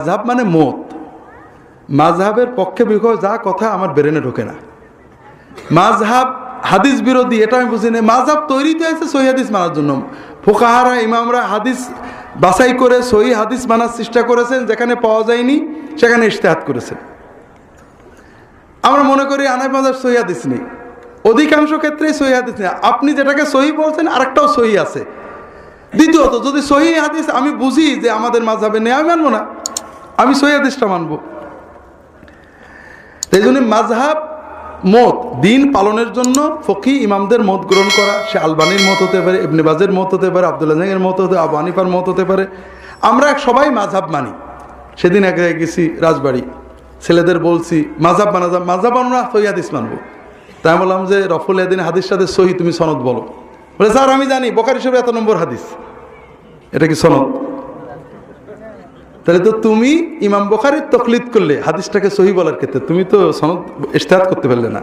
মাঝহাব মানে মত। মাঝহাবের পক্ষে বিপক্ষে যা কথা আমার ব্রেনে ঢোকে না। মাঝহাব হাদিস বিরোধী, এটা আমি বুঝি না মাঝহাব তৈরি তো আছে, সহি হাদিস মানার জন্য। ফোকাহারা, ইমামরা হাদিস বাছাই করে, সহি হাদিস মানার চেষ্টা করেছেন, যেখানে পাওয়া যায়নি, সেখানে ইশতেহাত করেছেন। আমরা মনে করি আনাই মাজার সহি হাদিস নেই। অধিকাংশ ক্ষেত্রেই সহি হাদিস নেই। আপনি যেটাকে সহি বলছেন, আরেকটাও সহি আছে। দ্বিতীয়ত, যদি সহি হাদিস আমি বুঝি যে আমাদের মাঝহাবে নেই, আমি মানবো না। আমি সহি হাদিসটা মানবো। এই জন্য মাঝহাব মত, দিন পালনের জন্য ফকি ইমামদের মত গ্রহণ করা, সে আলবানির মত হতে পারে, ইবনে বাজের মত হতে পারে আব্দুল্লাহ জাহের মত হতে, আবু মত হতে পারে। আমরা সবাই মাঝহাব মানি। সেদিন এক জায়গায় গেছি রাজবাড়ি। ছেলেদের বলছি মাঝহাব মানা যা মাঝহাব আমরা সহি হাদিস মানবো। তাই বললাম যে, রফুল এদিন হাদিস সাথে সহি, তুমি সনদ বলো। বলে, স্যার, আমি জানি বোকার হিসেবে এত নম্বর হাদিস। এটা কি সনদ? তাহলে তো তুমি ইমাম বোখারের তকলিদ করলে, হাদিসটাকে সহি বলার ক্ষেত্রে। তুমি তো সনদ ইশতেহাত করতে পারলে না।